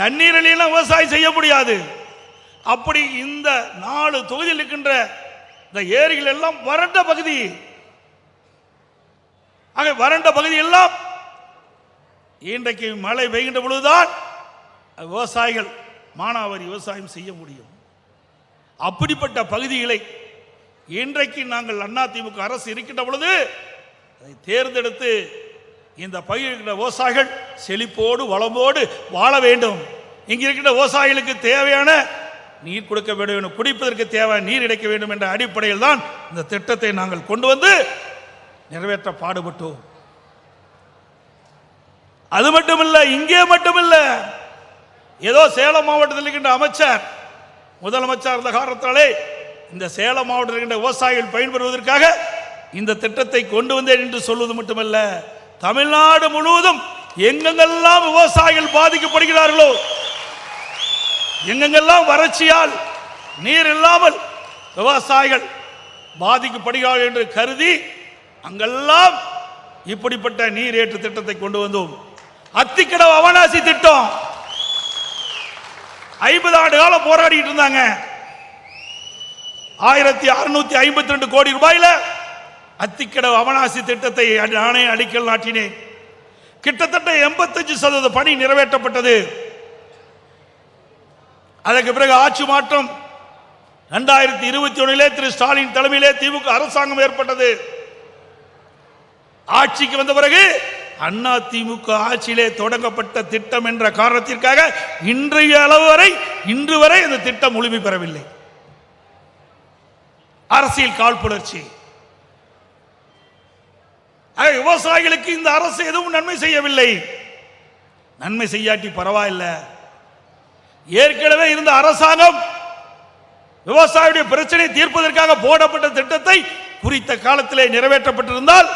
தண்ணீர் இல்லைன்னா விவசாயம் செய்ய முடியாது. அப்படி இந்த நாலு தொகுதியில் இருக்கின்ற இந்த ஏரிகள் எல்லாம் வறண்ட பகுதி. ஆக வறண்ட பகுதி எல்லாம் இன்றைக்கு மழை பெய்கின்ற பொழுதுதான் விவசாயிகள் மானாவாரி விவசாயம் செய்ய முடியும். அப்படிப்பட்ட பகுதிகளை இன்றைக்கு நாங்கள் அதிமுக அரசு இருக்கின்ற பொழுது அதை தேர்ந்தெடுத்து இந்த பகுதியில் இருக்கிற விவசாயிகள் செழிப்போடு வளமோடு வாழ வேண்டும். இங்கே இருக்கின்ற விவசாயிகளுக்கு தேவையான நீர் கொடுக்க வேண்டும் குடிப்பதற்கு தேவை நீர் கிடைக்க வேண்டும் என்ற அடிப்படையில் தான் இந்த திட்டத்தை நாங்கள் கொண்டு வந்து நிறைவேற்ற பாடுபட்டோம். அது மட்டுமில்ல இங்கே மட்டுமில்ல ஏதோ சேலம் மாவட்டத்தில் இருக்கின்ற அமைச்சர் முதலமைச்சர் இருந்த காரணத்தாலே இந்த சேலம் மாவட்டத்தில் இருக்கின்ற விவசாயிகள் பயன்பெறுவதற்காக இந்த திட்டத்தை கொண்டு வந்தேன் என்று சொல்வது மட்டுமல்ல. தமிழ்நாடு முழுவதும் எங்கெங்கெல்லாம் விவசாயிகள் பாதிக்கப்படுகிறார்களோ எங்கெங்கெல்லாம் வறட்சியால் நீர் இல்லாமல் விவசாயிகள் பாதிக்கப்படுகிறார்கள் என்று கருதி அங்கெல்லாம் இப்படிப்பட்ட நீர் ஏற்று திட்டத்தை கொண்டு வந்தோம். அத்திக்கடவு அவனாசி திட்டம். ஐம்பது ஆண்டு காலம் போராடிட்டு இருந்தாங்க. ஆயிரத்தி அறுநூத்தி ஐம்பத்தி ரெண்டு கோடி ரூபாயில அத்திக்கடவு அவனாசி திட்டத்தை நானே அடிக்கல் நாட்டினேன். கிட்டத்தட்ட எண்பத்தஞ்சு சதவீத பணி நிறைவேற்றப்பட்டது. அதற்கு பிறகு ஆட்சி மாற்றம் இரண்டாயிரத்தி இருபத்தி ஒன்னிலே திரு ஸ்டாலின் தலைமையிலே திமுக அரசாங்கம் ஏற்பட்டது. ஆட்சிக்கு வந்த பிறகு அண்ணா திமுக ஆட்சியிலே தொடங்கப்பட்ட திட்டம் என்ற காரணத்திற்காக இன்றைய அளவு வரை இன்று வரை இந்த திட்டம் முழுமை பெறவில்லை. அரசியல் காழ்ப்புணர்ச்சி. புலர்ச்சி விவசாயிகளுக்கு இந்த அரசு எதுவும் நன்மை செய்யவில்லை. நன்மை செய்யாட்டி பரவாயில்லை. ஏற்கனவே இருந்த அரசாங்கம் விவசாயியுடைய பிரச்சனை தீர்ப்பதற்காக போடப்பட்ட திட்டத்தை குறித்த காலத்திலே நிறைவேற்றப்பட்டிருந்தால்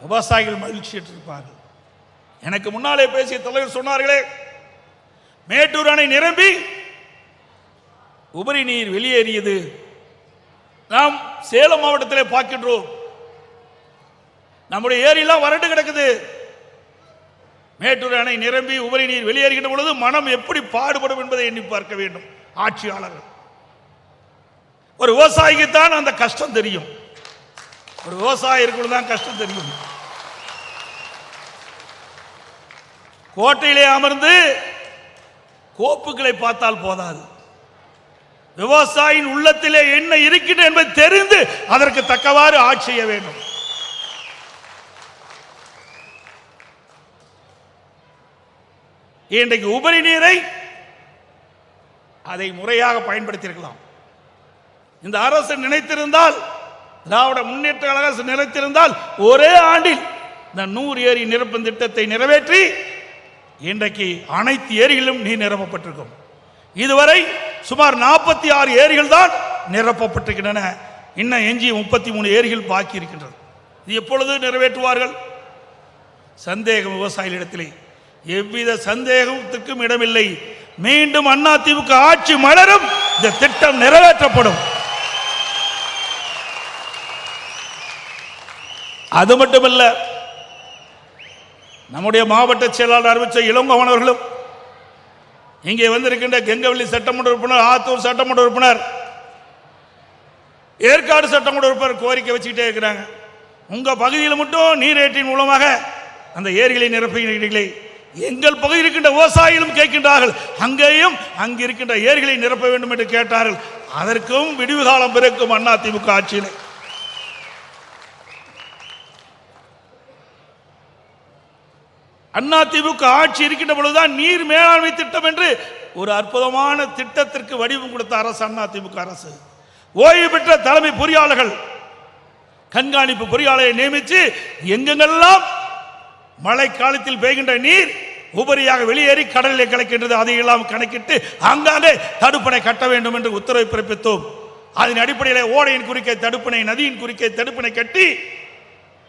விவசாயிகள் மகிழ்ச்சி இருப்பார்கள் எனக்கு முன்னாலே பேசிய தலைவர் சொன்னார்களே மேட்டூர் அணை நிரம்பி உபரி நீர் வெளியேறியது. நாம் சேலம் மாவட்டத்திலே பார்க்கின்றோம். நம்முடைய ஏரியெல்லாம் வறண்டு கிடக்குது. மேட்டூர் அணை நிரம்பி உபரி நீர் வெளியேறுகின்ற பொழுது மனம் எப்படி பாடுபடும் என்பதை எண்ணி பார்க்க வேண்டும். ஆட்சியாளர்கள். ஒரு விவசாயிக்கு தான் அந்த கஷ்டம் தெரியும். ஒரு விவசாயிற்கு தான் கஷ்டம் தெரியும். கோட்டையிலே அமர்ந்து கோப்புகளை பார்த்தால் போதாது. விவசாயின் உள்ளத்திலே என்ன இருக்கின்ற என்பதை தெரிந்து அதற்கு தக்கவாறு ஆட்சி செய்ய வேண்டும். இன்றைக்கு உபரி நீரை அதை முறையாக பயன்படுத்தியிருக்கலாம். இந்த அரசு நினைத்திருந்தால் திராவிட முன்னேற்ற கழக அரசு நினைத்திருந்தால் ஒரே ஆண்டில் இந்த நூறு ஏரி நிரப்பும் திட்டத்தை நிறைவேற்றி இன்றைக்கு அனைத்து ஏரிகளும் நீர் நிரப்பப்பட்டிருக்கும். இதுவரை சுமார் நாற்பத்தி ஆறு ஏரிகள் தான் நிரப்பப்பட்டிருக்கின்றன. இன்னும் எஞ்சி முப்பத்தி மூணு ஏரிகள் பாக்கி இருக்கின்றது. இது எப்பொழுது நிறைவேற்றுவார்கள்? சந்தேகம் விவசாயிகளிடத்திலே. எவ்வித சந்தேகத்துக்கும் இடமில்லை. மீண்டும் அண்ணா திமுக ஆட்சி மலரும். இந்த திட்டம் நிறைவேற்றப்படும். அது மட்டுமல்ல நம்முடைய மாவட்ட செயலாளர் அறிவித்த இளங்கோவனவர்களும் இங்கே வந்திருக்கின்ற கெங்கவள்ளி சட்டமன்ற உறுப்பினர் ஆத்தூர் சட்டமன்ற உறுப்பினர் ஏற்காடு சட்டமன்ற உறுப்பினர் கோரிக்கை வச்சுக்கிட்டே இருக்கிறாங்க. உங்க பகுதியில் மட்டும் நீரேற்றின் மூலமாக அந்த ஏரிகளை நிரப்புகிறீர்களே எங்கள் பகுதி இருக்கின்ற விவசாயிகளும் கேட்கின்றார்கள். அங்கேயும் அங்கு இருக்கின்ற ஏரிகளை நிரப்ப வேண்டும் என்று கேட்டார்கள். அதற்கும் விடிவு காலம் பிறக்கும் அண்ணா திமுக ஆட்சியிலே. அண்ணா திமுக ஆட்சி இருக்கின்ற பொழுதுதான் நீர் மேலாண்மை திட்டம் என்று ஒரு அற்புதமான திட்டத்திற்கு வடிவம் கொடுத்த அரசு அண்ணா திமுக அரசு. ஓய்வு பெற்ற தலைமை பொறியாளர்கள் கண்காணிப்பு பொறியாளரை நியமித்து எங்கெங்கெல்லாம் மழை காலத்தில் பெய்கின்ற நீர் உபரியாக வெளியேறி கடலில் கலக்கின்றது. அதையெல்லாம் கணக்கிட்டு அங்காண்டே தடுப்பணை கட்ட வேண்டும் என்று உத்தரவை பிறப்பித்தோம். அதன் அடிப்படையில் ஓடையின் குறுக்கே தடுப்பணை நதியின் குறுக்கே தடுப்பணை கட்டி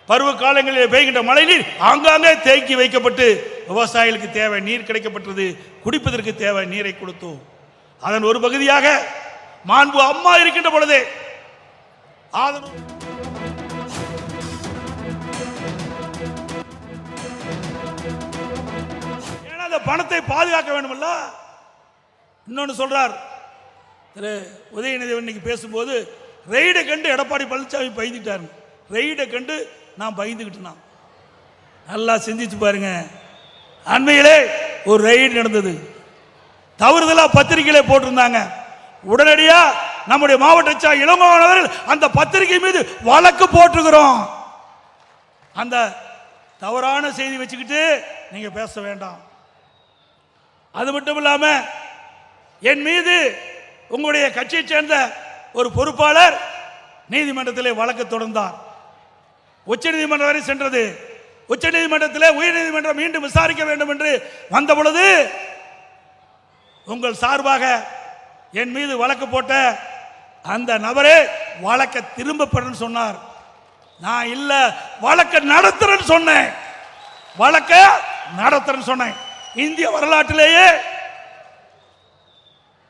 பருவ காலங்களில் பெய்கின்ற மழைநீர் ஆங்காங்கே தேக்கி வைக்கப்பட்டு விவசாயிகளுக்கு தேவை நீர் கிடைக்கப்பட்டது. குடிப்பதற்கு தேவை நீரை கொடுத்தோம். அதன் ஒரு பகுதியாக மாண்பு அம்மா இருக்கின்ற பொழுதே ஆதரவு எனது பணத்தை பாதுகாக்க வேண்டுமல்ல? இன்னொன்னு சொல்றார். திரு உதயநிதி இன்னைக்கு பேசும்போது ரெய்டை கண்டு எடப்பாடி பழனிசாமி பயந்துட்டாரு ரெய்டை கண்டு நான் பயந்துக்கிட்டேன் நல்லா சிந்திச்சு பாருங்க. அண்மையிலே ஒரு ரெய்டு நடந்தது. தவறுதலா பத்திரிகையிலே போட்டிருந்தாங்க. உடனடியா நம்முடைய மாவட்ட சா அந்த பத்திரிகை மீது வழக்கு போட்டுக்கிறோம். அந்த தவறான செய்தி வச்சுக்கிட்டு நீங்க பேச வேண்டாம். அது மட்டும் இல்லாம என் மீது உங்களுடைய கட்சியைச் சேர்ந்த ஒரு பொறுப்பாளர் நீதிமன்றத்திலே வழக்கு தொடர்ந்தார். உச்சநீதிமன்றம் வரை சென்றது. உச்சநீதிமன்றத்திலே உயர்நீதிமன்றம் மீண்டும் விசாரிக்க வேண்டும் என்று வந்த பொழுது உங்கள் சார்பாக என் மீது வழக்கு போட்ட அந்த நபரே வழக்கை திரும்ப பெறன்னு சொன்னார். நான் இல்ல வழக்கை நடத்துறேன்னு சொன்னேன். வழக்க நடத்துறேன்னு சொன்னேன். இந்திய வரலாற்றிலேயே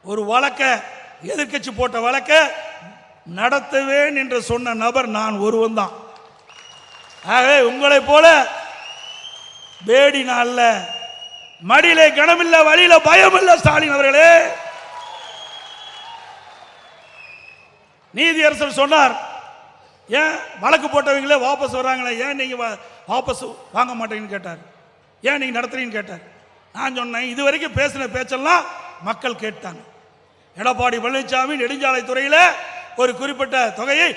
ஒரு வழக்க எதிர்க்கட்சி போட்ட வழக்க நடத்துவேன் என்று சொன்ன நபர் நான் ஒருவன் தான். ஆகவே உங்களைப் போல வேடி நாளில் மடியிலே கனமில்ல வழியில பயம் இல்ல ஸ்டாலின் அவர்களே. நீதியரசர் சொன்னார் ஏன் வழக்கு போட்டவங்களே வாபஸ் வராங்களே ஏன் நீங்க வாபஸ் வாங்க மாட்டேங்கன்னு கேட்டார். ஏன் நீங்க நடத்துறீங்கன்னு கேட்டார். நான் சொன்னேன் இது வரைக்கும் பேசின பேச்செல்லாம் மக்கள் கேட்டாங்க. எடப்பாடி பழனிசாமி நெடுஞ்சாலை துறையில் ஒரு குறிப்பிட்ட தொகையை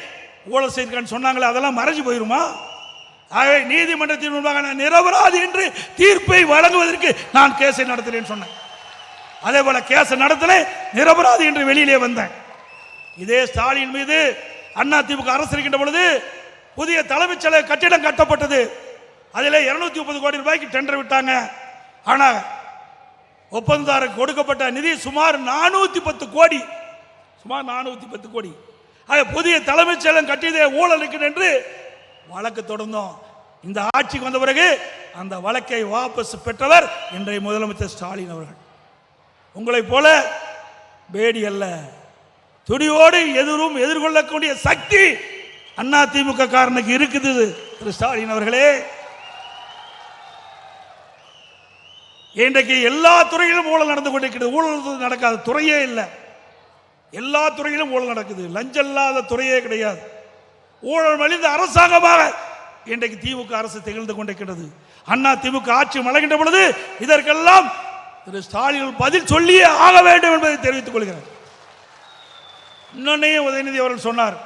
ஊழல் செய்திருக்கான்னு சொன்னாங்களே அதெல்லாம் மறைஞ்சு போயிருமா? ஆகவே நீதிமன்றத்தின் முன்பாக நான் நிரபராதி என்று தீர்ப்பை வழங்குவதற்கு நான் கேஸை நடத்துறேன்னு சொன்னேன். அதே போல கேஸை நடத்தல நிரபராதி என்று வெளியிலே வந்தேன். இதே ஸ்டாலின் மீது அண்ணா திமுக அரசு இருக்கின்ற பொழுது புதிய தலைமைச் செயலக கட்டிடம் கட்டப்பட்டது. அதில் இருநூத்தி முப்பது கோடி ரூபாய்க்கு டெண்டர் விட்டாங்க. ஆனா ஒப்பந்ததாரருக்கு கொடுக்கப்பட்ட நிதி சுமார் நானூத்தி பத்து கோடி. சுமார் நானூத்தி பத்து கோடி. ஆக புதிய தலைமைச் செயலம் கட்டியதே ஊழல் இருக்குது என்று வழக்கு தொடர்ந்தோம் இந்த ஆட்சிக்கு வந்த பிறகு அந்த வழக்கை வாபஸ் பெற்றவர் இன்றைய முதலமைச்சர் ஸ்டாலின் அவர்கள். உங்களைப் போல பேடி அல்ல. துடியோடு எதிரும் எதிர்கொள்ளக்கூடிய சக்தி அண்ணா திமுக காரனுக்கு இருக்குது திரு ஸ்டாலின் அவர்களே. இன்றைக்கு எல்லா துறையிலும் ஊழல் நடந்து கொண்டிருக்கிறது ஊழல் நடக்காத துறையே இல்லை. எல்லா துறையிலும் ஊழல் நடக்குது. லஞ்சம் இல்லாத துறையே கிடையாது. ஊழல் மலிந்த அரசாங்கமாக இன்றைக்கு திமுக அரசு திகழ்ந்து கொண்டிருக்கிறது அண்ணா திமுக ஆட்சி மலகின்ற பொழுது இதற்கெல்லாம் திரு ஸ்டாலின் பதில் சொல்லியே ஆக வேண்டும் என்பதை தெரிவித்துக் கொள்கிறேன். இன்னொன்னையும் உதயநிதி அவர்கள் சொன்னார்.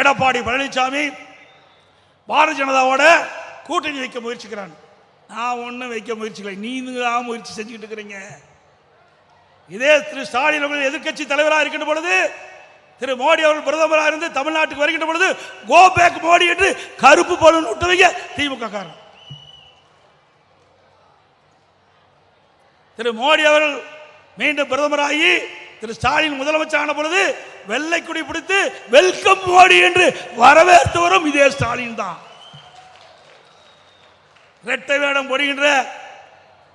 எடப்பாடி பழனிசாமி பாரதிய ஜனதாவோட கூட்டணி வைக்க முயற்சிக்கிறான். நான் ஒன்றும் வைக்க முயற்சிகளை நீங்க முயற்சி செஞ்சுக்கிட்டு இருக்கிறீங்க. இதே திரு ஸ்டாலின் அவர்கள் எதிர்க்கட்சி தலைவராக இருக்கின்ற பொழுது திரு மோடி அவர்கள் பிரதமராக இருந்து தமிழ்நாட்டுக்கு வருகின்ற பொழுது கோ பேக் மோடி என்று கருப்பு பலன் விட்டு வைக்க திமுக காரன். திரு மோடி அவர்கள் மீண்டும் பிரதமராகி திரு ஸ்டாலின் முதலமைச்சரான பொழுது வெள்ளை குடி பிடித்து வெல்கம் மோடி என்று வரவேற்று வரும் இதே ஸ்டாலின் தான். இரட்டை வேடம் போடுகின்ற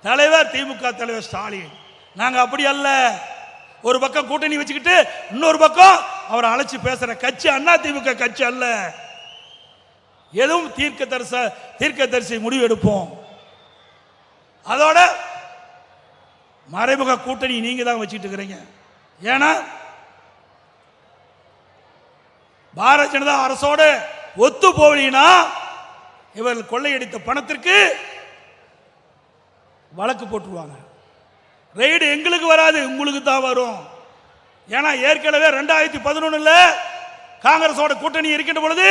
தலைவர் திமுக தலைவர் ஸ்டாலின். நாங்க அப்படி அல்ல. ஒரு பக்கம் கூட்டணி வச்சுக்கிட்டு இன்னொரு பக்கம் அவரை அழைச்சு பேசுற கட்சி அண்ணா திமுக கட்சி அல்ல. எதுவும் தீர்க்க தரிச தீர்க்க தரிசி முடிவு எடுப்போம் அதோட மறைமுக கூட்டணி நீங்க தான் வச்சுட்டு இருக்கிறீங்க. ஏன்னா பாரதிய ஜனதா அரசோட ஒத்து போவீங்கன்னா இவர்கள் கொள்ளையடித்த பணத்திற்கு வழக்கு போட்டுருவாங்க. ரெய்டு எங்களுக்கு வராது உங்களுக்கு தான் வரும். ஏன்னா ஏற்கனவே ரெண்டாயிரத்தி பதினொன்னுல காங்கிரஸோட கூட்டணி இருக்கின்ற பொழுது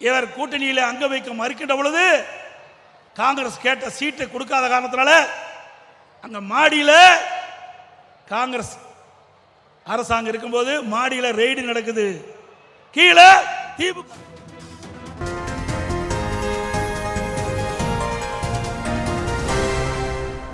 இவர் கூட்டணியில் அங்க வைக்க மறுக்கின்ற பொழுது காங்கிரஸ் கேட்ட சீட்டை கொடுக்காத காரணத்தினால அங்க மாடியில் காங்கிரஸ் அரசாங்கம் இருக்கும்போது மாடியில் ரெய்டு நடக்குது. கீழே திமுக